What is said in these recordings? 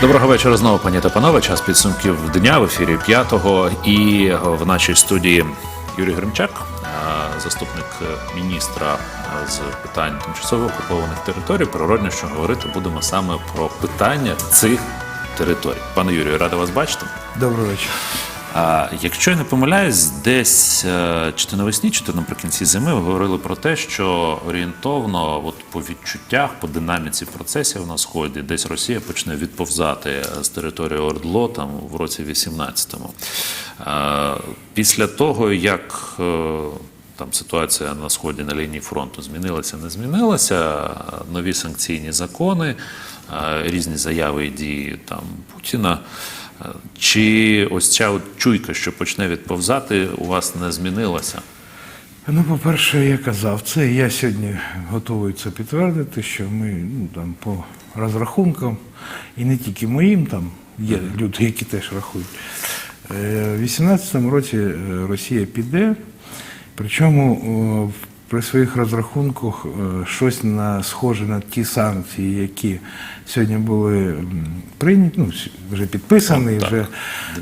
Доброго вечора знову, пані та панове. Час підсумків дня в ефірі п'ятого. І в нашій студії Юрій Гримчак, заступник міністра з питань тимчасово окупованих територій. Природно, що говорити будемо саме про питання цих територій. Пане Юрію, рада вас бачити. Добрий вечір. Якщо я не помиляюсь, десь е, чи то навесні, чи то наприкінці зими ви говорили про те, що орієнтовно, от по відчуттях, по динаміці процесів на сході, десь Росія почне відповзати з території Ордло там в році 18-му. Е, Після того, як е, там ситуація на сході на лінії фронту змінилася, не змінилася, нові санкційні закони, різні заяви і дії там Путіна. Е, Чи ось ця от чуйка, що почне відповзати, у вас не змінилася? Ну, по-перше, я казав це. і Я сьогодні готовий це підтвердити, що ми ну, там, по розрахункам, і не тільки моїм, там є люди, які теж рахують. Е, В 18-му році е, Росія піде, причому в- при своїх розрахунках е, щось на схоже на ті санкції, які сьогодні були прийняті, ну, вже підписані, так. вже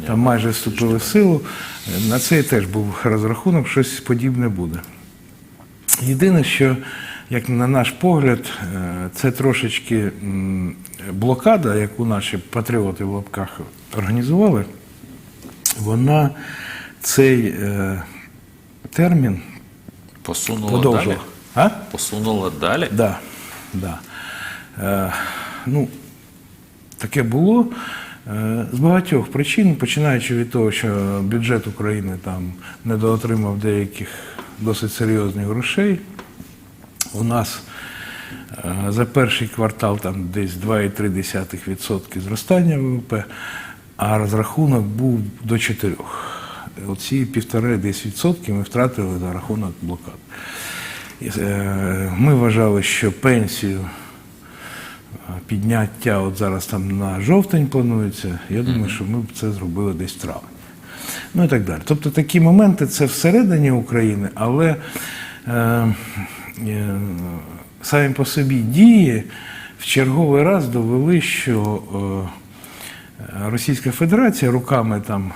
там майже вступили в силу. На це теж був розрахунок, щось подібне буде. Єдине, що, як на наш погляд, е, це трошечки блокада, яку наші патріоти в лапках організували, вона цей е, термін Посунула подовжила. далі? А? Посунула далі? Да, да. Е, ну, таке було е, з багатьох причин, починаючи від того, що бюджет України там недоотримав деяких досить серйозних грошей. У нас е, за перший квартал там десь 2,3% зростання ВВП, а розрахунок був до 4%. Оці півтори десь відсотки ми втратили за рахунок блокад. Е, Ми вважали, що пенсію е, підняття от зараз там на жовтень планується. Я думаю, що ми б це зробили десь в травні. Ну і так далі. Тобто такі моменти це всередині України, але е, е, самі по собі дії в черговий раз довели, що е, Російська Федерація руками там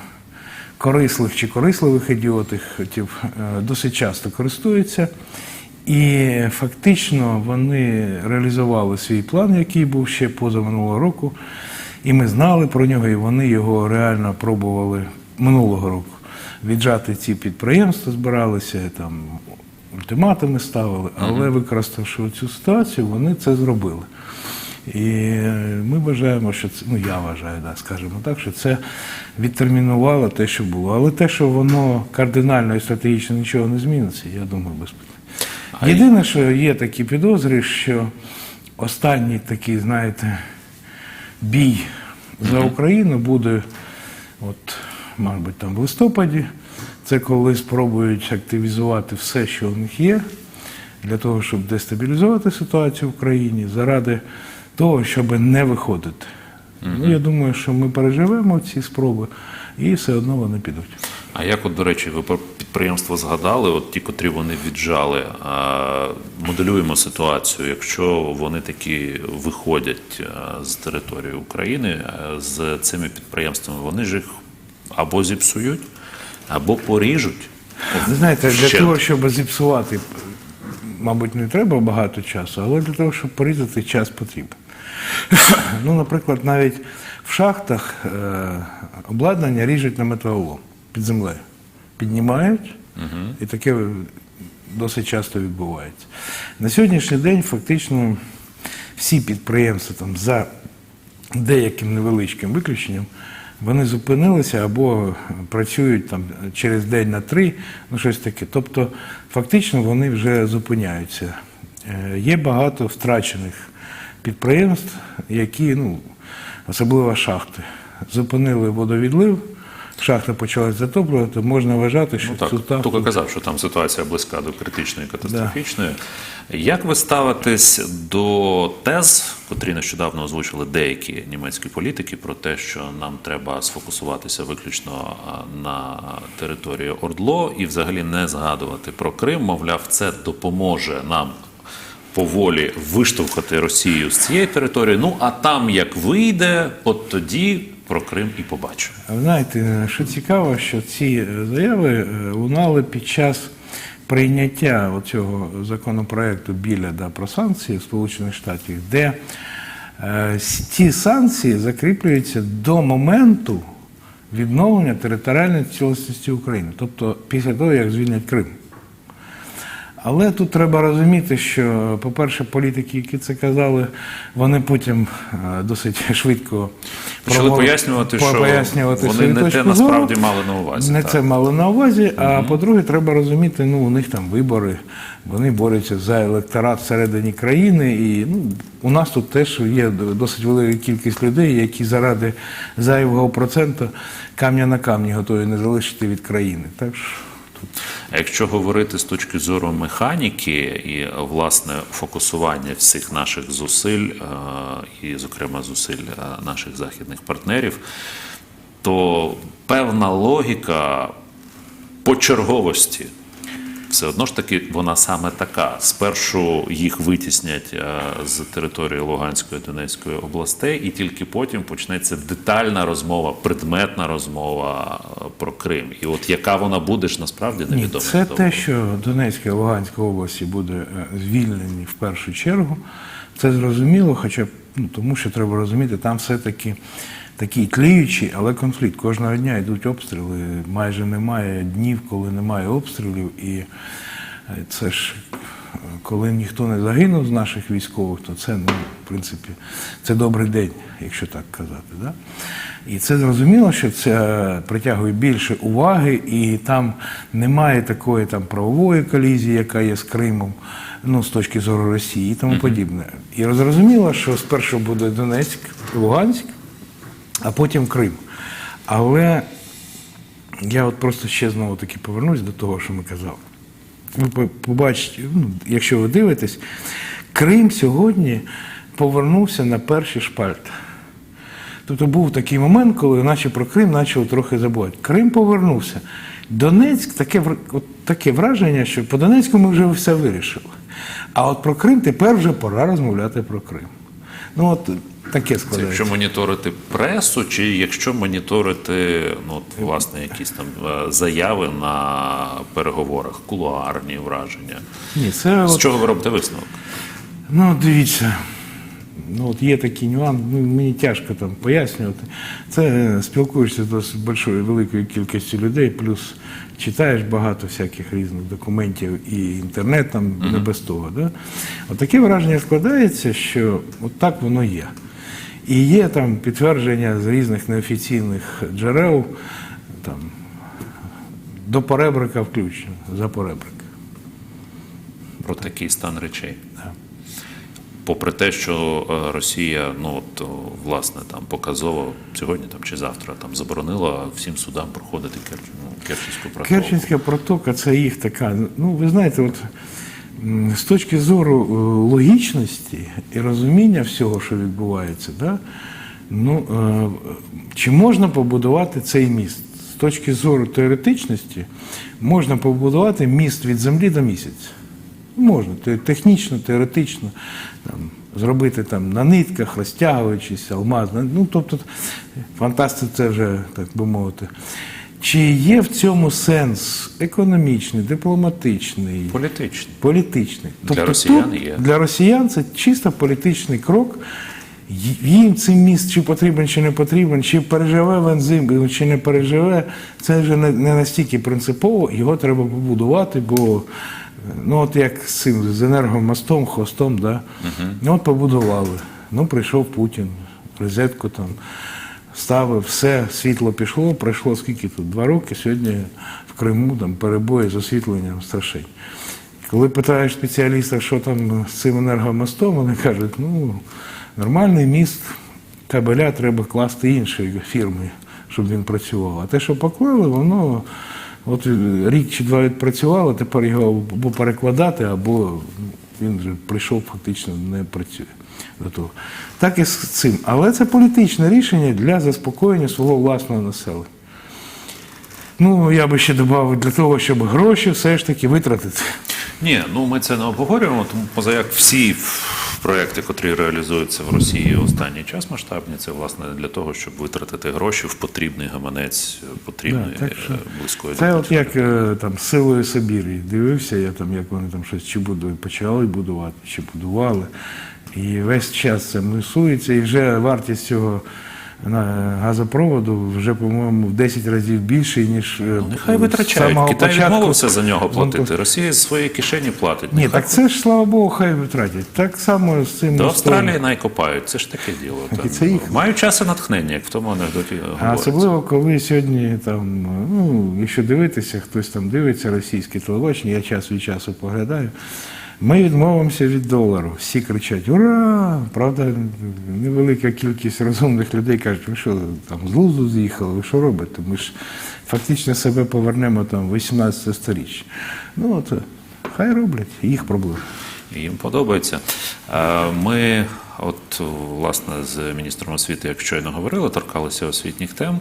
корислих чи корисливих ідіотів е, досить часто користується. І фактично вони реалізували свій план, який був ще позаминулого року. І ми знали про нього, і вони його реально пробували минулого року віджати ці підприємства, збиралися там ультиматуми ставили, але використавши цю ситуацію, вони це зробили. І ми вважаємо, що це, ну я вважаю, да, скажімо так, що це відтермінувало те, що було. Але те, що воно кардинально і стратегічно нічого не зміниться, я думаю, без питань. Єдине, що є такі підозри, що останній такий, знаєте, бій за Україну буде, от, мабуть, там в листопаді. Це коли спробують активізувати все, що в них є, для того, щоб дестабілізувати ситуацію в країні, заради того, щоб не виходити. Ну, я думаю, що ми переживемо ці спроби і все одно вони підуть. А як, от, до речі, ви про підприємства згадали, от ті, котрі вони віджали, а, моделюємо ситуацію, якщо вони такі виходять з території України з цими підприємствами, вони ж їх або зіпсують, або поріжуть. Ви знаєте, для Ще. того, щоб зіпсувати, мабуть, не треба багато часу, але для того, щоб порізати, час потрібен. Ну, наприклад, навіть в шахтах е, обладнання ріжуть на металолом під землею. Піднімають, і таке досить часто відбувається. На сьогоднішній день фактично всі підприємства там за деяким невеличким виключенням, вони зупинилися або працюють там через день на три, ну щось таке. Тобто, фактично вони вже зупиняються. Е, Є багато втрачених підприємств, які, ну, особливо шахти, зупинили водовідлив, шахта почала затоплювати, можна вважати, що Ну так, тільки казав, що там ситуація близька до критичної, катастрофічної. Як ви ставитесь до тез, котрі нещодавно озвучили деякі німецькі політики, про те, що нам треба сфокусуватися виключно на території Ордло і взагалі не згадувати про Крим, мовляв, це допоможе нам поволі виштовхати Росію з цієї території. Ну а там як вийде, от тоді про Крим і побачимо. Знаєте, що цікаво, що ці заяви е, лунали під час прийняття цього законопроекту біля да, про санкції Сполучених Штатів, де е, ті санкції закріплюються до моменту відновлення територіальної цілісності України, тобто після того, як звільнять Крим. Але тут треба розуміти, що, по-перше, політики, які це казали, вони потім е, досить швидко Почали пояснювати, по- що пояснювати вони не те насправді зору. мали на увазі. Не так. це мали на увазі. А по-друге, треба розуміти, ну у них там вибори, вони борються за електорат всередині країни. І ну, у нас тут теж є досить велика кількість людей, які заради зайвого проценту камня на камні готові не залишити від країни. Так що А якщо говорити з точки зору механіки і власне фокусування всіх наших зусиль, е, і, зокрема, зусиль е, наших західних партнерів, то певна логіка почерговості. Все одно ж таки вона саме така. Спершу їх витіснять е, з території Луганської Донецької областей, і тільки потім почнеться детальна розмова, предметна розмова е, про Крим. І от яка вона буде ж насправді Ні, невідомо. це Тобто, те, що Донецька і Луганська області буде е, звільнені в першу чергу. Це зрозуміло, хоча ну, тому, що треба розуміти, там все-таки такий тліючий, але конфлікт. Кожного дня йдуть обстріли. Майже немає днів, коли немає обстрілів. І е, це ж коли ніхто не загинув з наших військових, то це, ну, в принципі, це добрий день, якщо так казати. Да? І це зрозуміло, що це притягує більше уваги, і там немає такої там правової колізії, яка є з Кримом, ну з точки зору Росії і тому подібне. І зрозуміло, що спершу буде Донецьк, Луганськ, а потім Крим. Але я от просто ще знову таки повернусь до того, що ми казали. Ви побачите, ну, якщо ви дивитесь, Крим сьогодні повернувся на перші шпальти. Тобто був такий момент, коли наче про Крим почали трохи забувати. Крим повернувся. Донецьк таке, от таке враження, що по Донецьку ми вже все вирішили. А от про Крим тепер вже пора розмовляти про Крим. Ну от таке Це якщо моніторити пресу, чи якщо моніторити ну, от, власне якісь там е, заяви на переговорах, кулуарні враження. Ні, це З от, чого ви робите висновок? ну дивіться. Ну, от є такий нюанс, ну, мені тяжко там пояснювати. Це е, спілкуєшся з досить большою великою кількістю людей, плюс читаєш багато всяких різних документів і інтернет там не без того. Да? От таке враження складається, що от так воно є. І є там підтвердження з різних неофіційних джерел, там, до поребрика включно, за поребрик. Про такий стан речей. Попри те, що е, Росія, ну от власне там показово сьогодні там чи завтра там заборонила всім судам проходити ну, Керченську протоку. Керченська протока це їх така. Ну, ви знаєте, от з точки зору е, логічності і розуміння всього, що відбувається, да, ну, е, чи можна побудувати цей міст? З точки зору теоретичності можна побудувати міст від землі до місяця. Можна, технічно, теоретично, там, зробити там на нитках, розтягуючись, алмаз. Ну, тобто, фантастика це вже, так би мовити. Чи є в цьому сенс економічний, дипломатичний, Політичні. політичний? Для росіян тут є. Для росіян це чисто політичний крок. Їм цей міст чи потрібен, чи не потрібен, чи переживе Вензим, чи не переживе, це вже не, настільки принципово, його треба побудувати, бо ну от як з цим з енергомостом, хвостом, да? ну от побудували. Ну, прийшов Путін, розетку там ставив, все, світло пішло, пройшло скільки тут? Два роки. Сьогодні в Криму там перебої з освітленням страшень. Коли питаєш спеціалістів, що там з цим енергомостом, вони кажуть, ну, нормальний міст, кабеля треба класти іншої фірми, щоб він працював. А те, що поклали, воно от рік чи два відпрацювало, тепер його або перекладати, або він вже прийшов, фактично не працює до того. Так і з цим. Але це політичне рішення для заспокоєння свого власного населення. Ну, я би ще додав для того, щоб гроші все ж таки витратити. Ні, ну ми це не обговорюємо, тому поза як всі проекти, котрі реалізуються в Росії останній час масштабні, це власне для того, щоб витратити гроші в потрібний гаманець потрібної Да, так що е, близької Це от як е, там силою Сибірі дивився, я там, як вони там щось чи будують, почали будувати, чи будували. І весь час це мусується, і вже вартість цього газопроводу вже, по-моєму, в 10 разів більше, ніж е, Ну, Нехай з витрачають. самого Китай початку. відмовився за нього Вон платити. Росія з своєї кишені платить. Ні, Нехай так це ж слава Богу, хай витратять. Так само з цим До. Австралії найкопають. Це ж таке діло. Там, це їх. Мають час і натхнення, як в тому анекдоті А особливо, коли сьогодні там, ну, якщо дивитися, хтось там дивиться російське телебачення, я час від часу поглядаю. Ми відмовимося від долару. Всі кричать Ура! Правда, невелика кількість розумних людей кажуть, ви що там з лузу з'їхали, ви що робите? Ми ж фактично себе повернемо там в 18 сторіччя. Ну от хай роблять, їх проблеми. Їм подобається. Е, Ми, от власне, з міністром освіти, як щойно говорили, торкалися освітніх тем.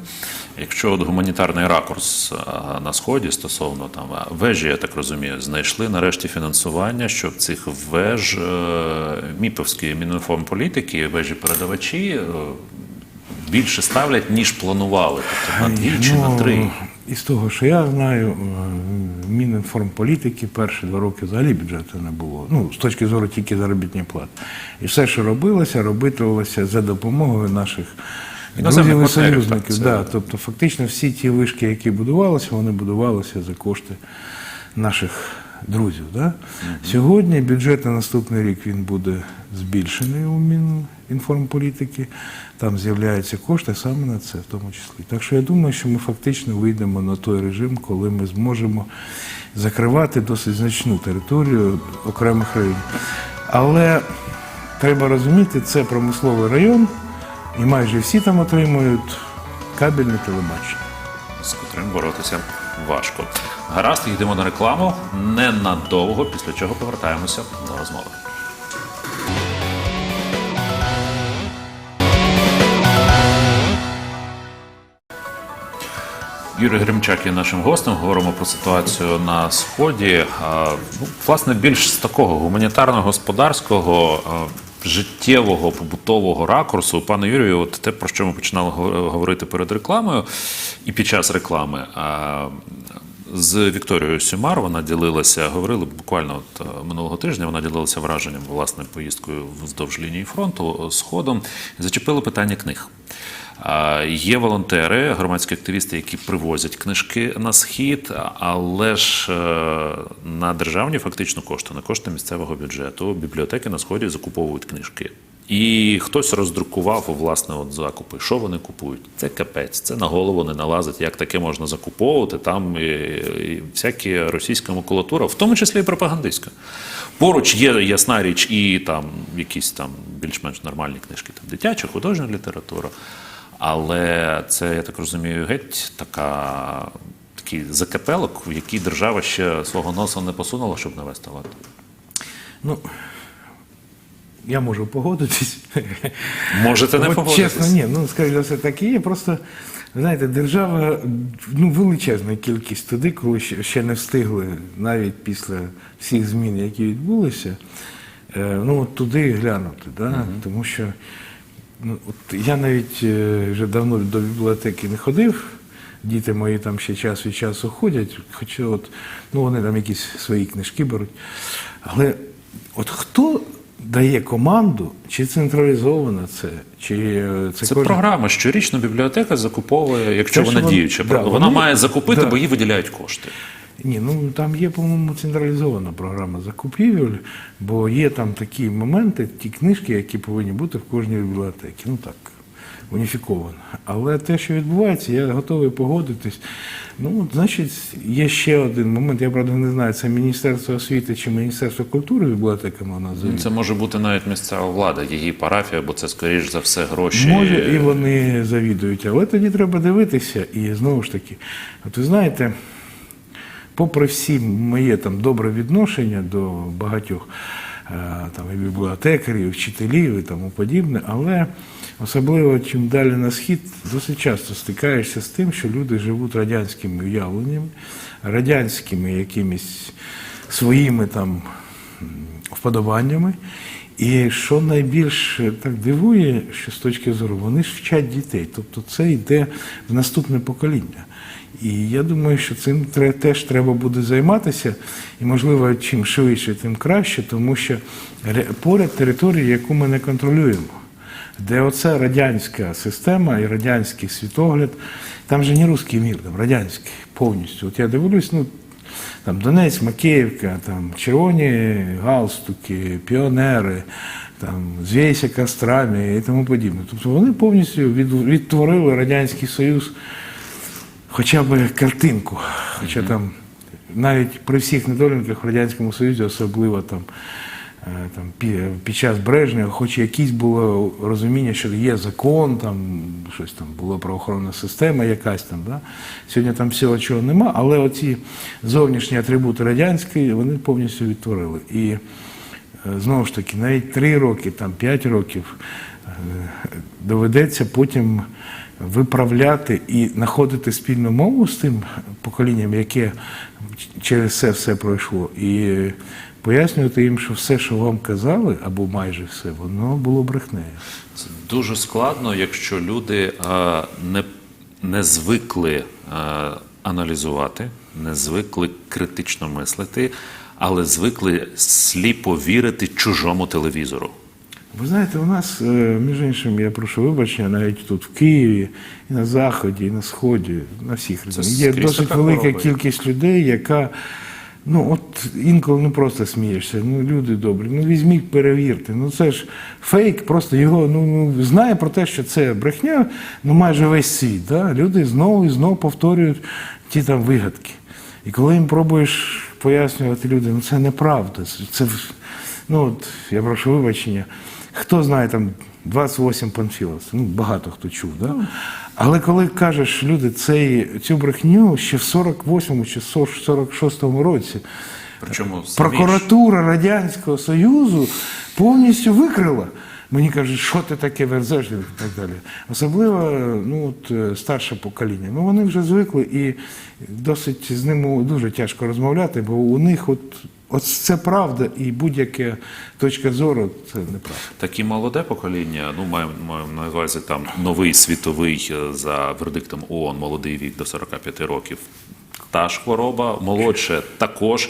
Якщо от гуманітарний ракурс е, на сході стосовно там е, вежі, я так розумію, знайшли нарешті фінансування, щоб цих веж міповські мінінформполітики, вежі передавачі більше ставлять ніж планували, тобто на дві чи на три. Ну, Із того, що я знаю, е, Мінінформполітики перші два роки взагалі бюджету не було. Ну, з точки зору тільки заробітні плати. І все, що робилося, робитувалося за допомогою наших друзів і союзників. Да, тобто, фактично, всі ті вишки, які будувалися, вони будувалися за кошти наших друзів. Да? Сьогодні бюджет на наступний рік він буде збільшений у Мінінформполітики. Там з'являються кошти саме на це, в тому числі. Так що я думаю, що ми фактично вийдемо на той режим, коли ми зможемо закривати досить значну територію окремих районів. Але треба розуміти, це промисловий район, і майже всі там отримують кабельне телебачення. з котрим боротися важко. Гаразд, йдемо на рекламу ненадовго, після чого повертаємося до розмови. Юрій Гримчак є нашим гостем. Говоримо про ситуацію на сході. Ну, власне, більш з такого гуманітарного, господарського, життєвого, побутового ракурсу. Пане Юрію, от те, про що ми починали го- говорити перед рекламою і під час реклами. З Вікторією Сюмар вона ділилася, говорили буквально от е, минулого тижня. Вона ділилася враженням власне поїздкою вздовж лінії фронту е, сходом. Зачепили питання книг. Є волонтери, громадські активісти, які привозять книжки на схід, але ж е, на державні фактично кошти, на кошти місцевого бюджету, бібліотеки на сході закуповують книжки. І хтось роздрукував власне от закупи. Що вони купують? Це капець, це на голову не налазить, як таке можна закуповувати. Там і, і всякі російська макулатура, в тому числі і пропагандистська. Поруч є ясна річ, і там якісь там більш-менш нормальні книжки, там дитяча, художня література. Але це, я так розумію, геть така. Такий закапелок, в який держава ще свого носа не посунула, щоб навести лад. Ну, я можу погодитись. Можете не От погодитись. Чесно, ні, ну скажу за все так і є. Просто знаєте, держава ну величезна кількість туди, коли ще, ще не встигли навіть після всіх змін, які відбулися. е, Ну от туди глянути, да? тому що ну, от я навіть е, вже давно до бібліотеки не ходив. Діти мої там ще час від часу ходять, хоча от, ну, вони там якісь свої книжки беруть. Але от хто дає команду, чи централізовано це, чи е, це, Це кожен- програма. Щорічно бібліотека закуповує, якщо Те, що вона вон- діюча. да, вона вони- має закупити, да. бо їй виділяють кошти. Ні, ну там є, по-моєму, централізована програма закупівель, бо є там такі моменти, ті книжки, які повинні бути в кожній бібліотеці. Ну так, уніфіковано. Але те, що відбувається, я готовий погодитись. Ну, значить, є ще один момент. Я правда не знаю, це Міністерство освіти чи Міністерство культури бібліотеками у нас. Це може бути навіть місцева влада, її парафія, бо це скоріш за все гроші. Може, і вони завідують, але тоді треба дивитися. І знову ж таки, от ви знаєте, попри всі моє там добре відношення до багатьох е, там і бібліотекарів, і вчителів і тому подібне, але особливо чим далі на схід, досить часто стикаєшся з тим, що люди живуть радянськими уявленнями, радянськими якимись своїми там вподобаннями. І що найбільше так дивує, що з точки зору вони ж вчать дітей, тобто це йде в наступне покоління. І я думаю, що цим теж треба буде займатися, і можливо, чим швидше, тим краще, тому що поряд територія, яку ми не контролюємо, де оця радянська система і радянський світогляд, там же не русський мір, там радянський повністю. От я дивлюсь, ну там Донець, Макеївка, там червоні галстуки, піонери, там звійся кострами і тому подібне. Тобто вони повністю відтворили Радянський Союз хоча б картинку. Хоча там навіть при всіх недоліках в Радянському Союзі, особливо там, там під час Брежнева, хоч якісь було розуміння, що є закон, там щось там була правоохоронна система якась там. Да? Сьогодні там всього чого нема, але оці зовнішні атрибути радянської вони повністю відтворили. І е, знову ж таки, навіть три роки, там п'ять років е, доведеться потім виправляти і знаходити спільну мову з тим поколінням, яке через це все пройшло, і пояснювати їм, що все, що вам казали, або майже все, воно було брехнею. Це дуже складно, якщо люди е, не, не звикли е, аналізувати, не звикли критично мислити, але звикли сліпо вірити чужому телевізору. Ви знаєте, у нас, е, між іншим, я прошу вибачення, навіть тут в Києві, і на Заході, і на Сході, на всіх регіонах, є досить велика є. кількість людей, яка. Ну, от інколи не просто смієшся, ну люди добрі, ну візьміть, перевірте. Ну це ж фейк, просто його ну, ну знає про те, що це брехня, ну майже весь світ. Да? Люди знову і знову повторюють ті там вигадки. І коли їм пробуєш пояснювати людям, ну це неправда. Це, ну от я прошу вибачення. Хто знає там 28 панфіловців, ну багато хто чув, да? Але коли кажеш, люди, цей, цю брехню ще в 48-му чи 46-му році Причому прокуратура Радянського Союзу повністю викрила. Мені кажуть, що ти таке верзеш і так далі. Особливо ну, от, е, старше покоління. Ну вони вже звикли і досить з ними дуже тяжко розмовляти, бо у них от, от це правда, і будь-яка точка зору це неправда. Так і молоде покоління, ну маємо, маємо на увазі там новий світовий е, за вердиктом ООН, молодий вік до 45 років. Та ж хвороба, молодше також.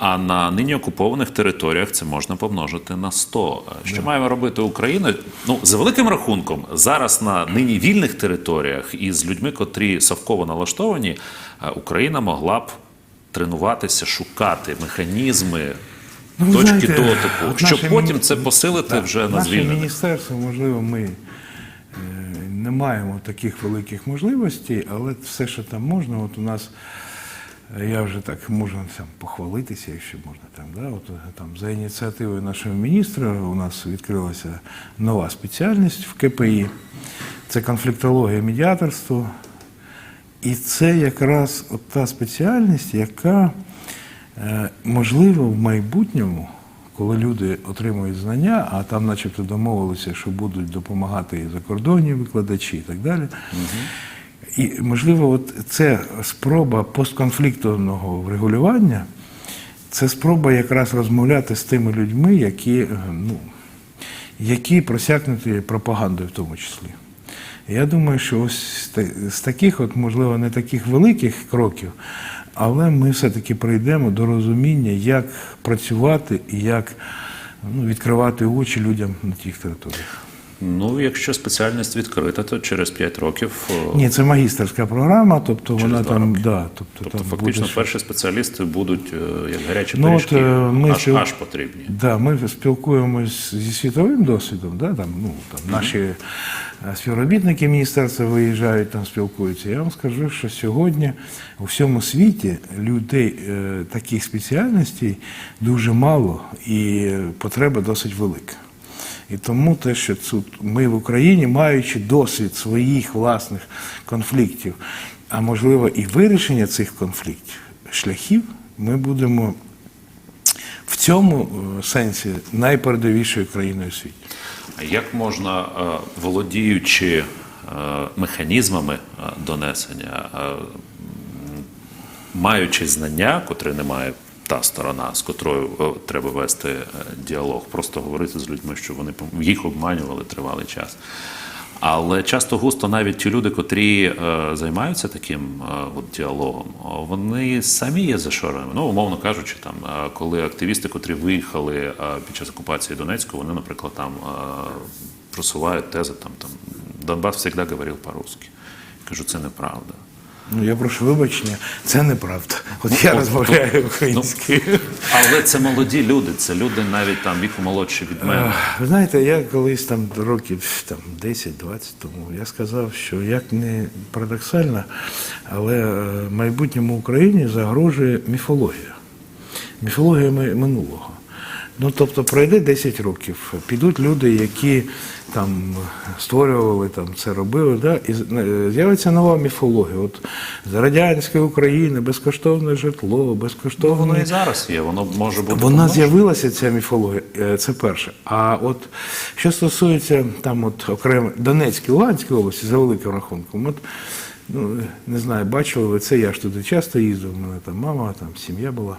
А на нині окупованих територіях це можна помножити на 100. Що має робити Україна? Ну, за великим рахунком, зараз на нині вільних територіях і з людьми, котрі совково налаштовані, е, Україна могла б тренуватися, шукати механізми, Ну, точки знаєте, дотику, щоб потім це посилити Так, вже на наше міністерство, можливо, ми е, не маємо таких великих можливостей, але все, що там можна, от у нас, е, я вже так можу там похвалитися, якщо можна там, да, от, е, там за ініціативою нашого міністра у нас відкрилася нова спеціальність в КПІ. Це конфліктологія медіаторство. І це якраз от та спеціальність, яка е, можливо в майбутньому, коли люди отримують знання, а там, начебто, домовилися, що будуть допомагати і закордонні викладачі і так далі. І можливо, от це спроба постконфліктного врегулювання, це спроба якраз розмовляти з тими людьми, які, е, ну, які просякнуті пропагандою в тому числі. Я думаю, що ось з таких, от, можливо, не таких великих кроків, але ми все-таки прийдемо до розуміння, як працювати і як ну, відкривати очі людям на тих територіях. Ну, якщо спеціальність відкрита, то через 5 років Ні, це магістерська програма, тобто вона там, роки. да, тобто, тобто там фактично буде... перші спеціалісти будуть е, як гарячі Ну, пиріжки, е, ми аж, сьогодні- аж потрібні. Да, ми спілкуємось зі світовим досвідом. Да, там, ну, там, Наші е, співробітники міністерства виїжджають, там спілкуються. Я вам скажу, що сьогодні у всьому світі людей таких спеціальностей дуже мало і потреба досить велика. І тому те, що тут ми в Україні, маючи досвід своїх власних конфліктів, а можливо і вирішення цих конфліктів, шляхів, ми будемо в цьому е, сенсі найпередовішою країною світі. А як можна, е, володіючи е, механізмами донесення, маючи знання, котре не має та сторона, з котрою е, треба вести е, діалог, просто говорити з людьми, що вони їх обманювали тривалий час. Але часто густо навіть ті люди, котрі е, займаються таким е, от діалогом, вони самі є зашореними. Ну, умовно кажучи, там, е, коли активісти, котрі виїхали е, під час окупації Донецьку, вони, наприклад, там е, просувають тези там, там Донбас завжди говорив по-русски. Кажу, це неправда. Ну я прошу вибачення, це неправда. От я от, розмовляю ну. Але це молоді люди, це люди навіть там віку молодші від мене. Ви знаєте, я колись там років там 10-20 тому я сказав, що як не парадоксально, але е, майбутньому Україні загрожує міфологія. Міфологія минулого. Ну, тобто пройде 10 років, підуть люди, які там створювали, там це робили, да, і е, з'явиться нова міфологія. От з радянської України безкоштовне житло, безкоштовне. Воно і зараз є, воно може бути. Вона з'явилася ця міфологія, е, це перше. А от що стосується там, от окремо Донецької, Луганської області, за великим рахунком, от ну не знаю, бачили ви це, я ж туди часто їздив, у мене там мама, там сім'я була,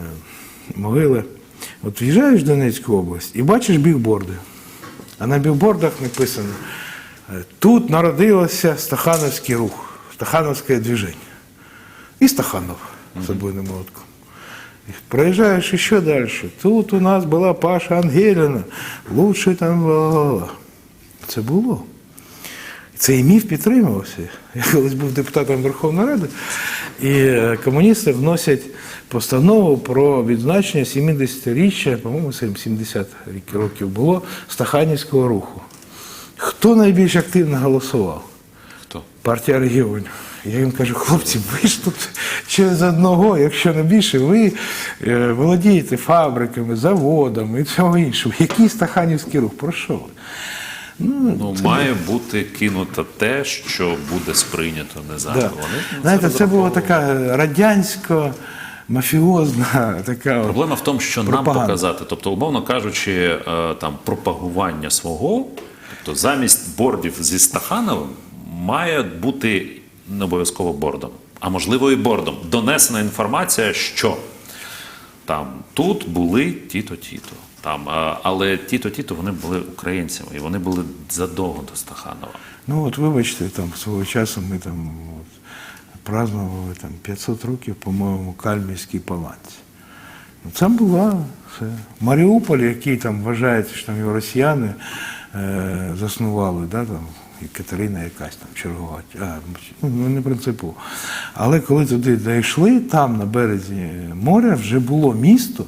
е, могили. От в'їжджаєш в Донецьку область і бачиш бігборди. А на бігбордах написано: е, тут народилося Стахановський рух, Стахановське движення. І Стаханов з собойним молотком. Проезжаешь еще дальше. Тут у нас була Паша Ангеліна, лучший там ла-ла-ла. Це було. Цей міф підтримувався. Я колись був депутатом Верховної Ради, і е, комуністи вносять постанову про відзначення 70-річчя, по-моєму, 70 років було, Стаханівського руху. Хто найбільш активно голосував? Хто? партія регіонів. Я їм кажу, хлопці, ви ж тут через одного, якщо не більше, ви е, володієте фабриками, заводами і всього іншого. Який стаханівський рух? Про що ви? Ну, має бути кинуто те, що буде сприйнято не знаю. Да. Знаєте, це була така радянсько мафіозна така. Проблема в тому, що нам показати, тобто, умовно кажучи, е, там пропагування свого, тобто замість бордів зі Стахановим має бути не обов'язково бордом, а можливо і бордом. Донесена інформація, що там тут були ті-то, ті-то. Там, е, але ті-то, ті-то вони були українцями, і вони були задовго до Стаханова. Ну от вибачте, там свого часу ми там от, празднували там 500 років, по-моєму, Кальмівській палаці. Ну, це була це. Маріуполь, який там вважається, що там його росіяни е, заснували, да, там, і Катерина якась там чергова. А, ну, не принципово. Але коли туди дійшли, там на березі моря вже було місто,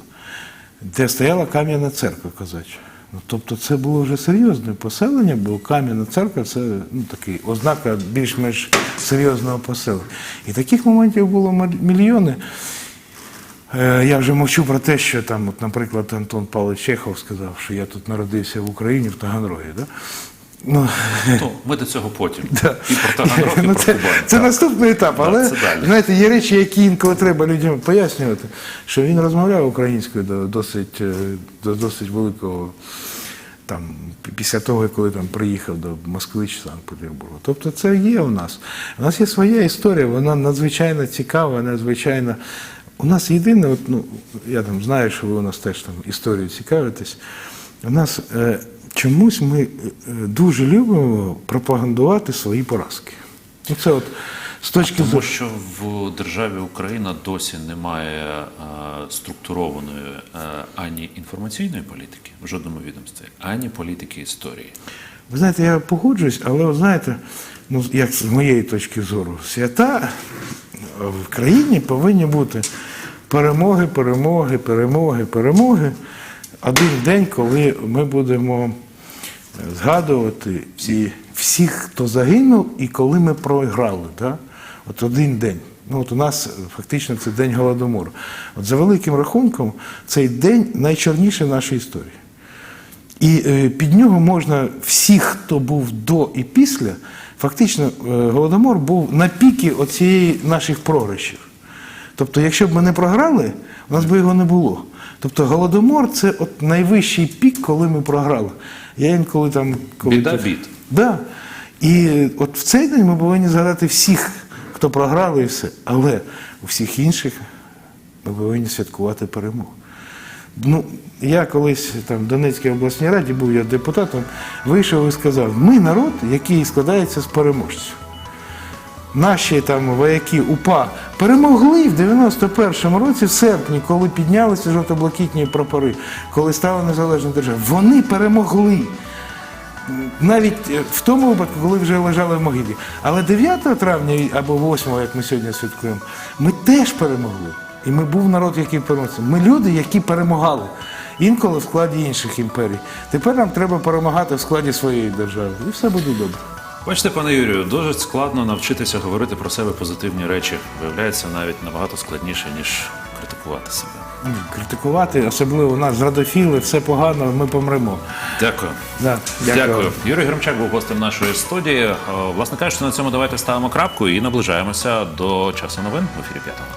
де стояла кам'яна церква козача. Ну, тобто це було вже серйозне поселення, бо кам'яна церква це ну, такий ознака більш-менш серйозного поселення. І таких моментів було мільйони. Е, Я вже мовчу про те, що там, от, наприклад, Антон Павлович Чехов сказав, що я тут народився в Україні, в Таганрогі. Да? Ну, Ну, ми до цього потім. Да. І про Таганрог, і Ну, про це, Кубань. це Так. наступний етап, Да, але це знаєте, є речі, які інколи треба людям пояснювати, що він розмовляв українською до досить, е, до досить великого. Там, після того, коли там приїхав до Москви чи Санкт-Петербургу. Тобто це є у нас. У нас є своя історія, вона надзвичайно цікава, надзвичайно. У нас єдине, от, ну, я там знаю, що ви у нас теж там історією цікавитесь. У нас е, чомусь ми е, е, дуже любимо пропагандувати свої поразки. Ну, це от з точки Тому зору. що в державі Україна досі немає е, структурованої ані інформаційної політики в жодному відомстві, ані політики історії. Ви знаєте, я погоджуюсь, але ви знаєте, ну як з моєї точки зору, свята в країні повинні бути перемоги, перемоги, перемоги, перемоги. Один день, коли ми будемо згадувати і всіх, хто загинув, і коли ми програли. Да? От один день. Ну, от у нас фактично це день голодомору. От за великим рахунком, цей день найчорніший в нашій історії. І е, під нього можна всіх, хто був до і після, фактично е, голодомор був на піки оцієї наших програшів. Тобто, якщо б ми не програли, у нас би його не було. Тобто голодомор це от найвищий пік, коли ми програли. Я інколи там коли Біда бід. Да. І от в цей день ми повинні згадати всіх, хто програли і все. Але у всіх інших ми повинні святкувати перемогу. Ну, я колись там в Донецькій обласній раді був я депутатом, вийшов і сказав: ми народ, який складається з переможців. Наші там вояки УПА перемогли в 91-му році, в серпні, коли піднялися жовто-блакитні прапори, коли стала незалежна держава. Вони перемогли. Навіть е, в тому випадку, коли вже лежали в могилі. Але 9 травня або 8, як ми сьогодні святкуємо, ми теж перемогли. І ми був народ, який перемогся. Ми люди, які перемагали. Інколи в складі інших імперій. Тепер нам треба перемагати в складі своєї держави. І все буде добре. Бачите, пане Юрію, дуже складно навчитися говорити про себе позитивні речі. Виявляється навіть набагато складніше, ніж критикувати себе. Критикувати, особливо нас, зрадофіли, все погано, ми помремо. Дякую. Да, Дякую. Юрій Гримчак був гостем нашої студії. Е, Власне кажучи, на цьому давайте ставимо крапку і наближаємося до часу новин в ефірі п'ятого.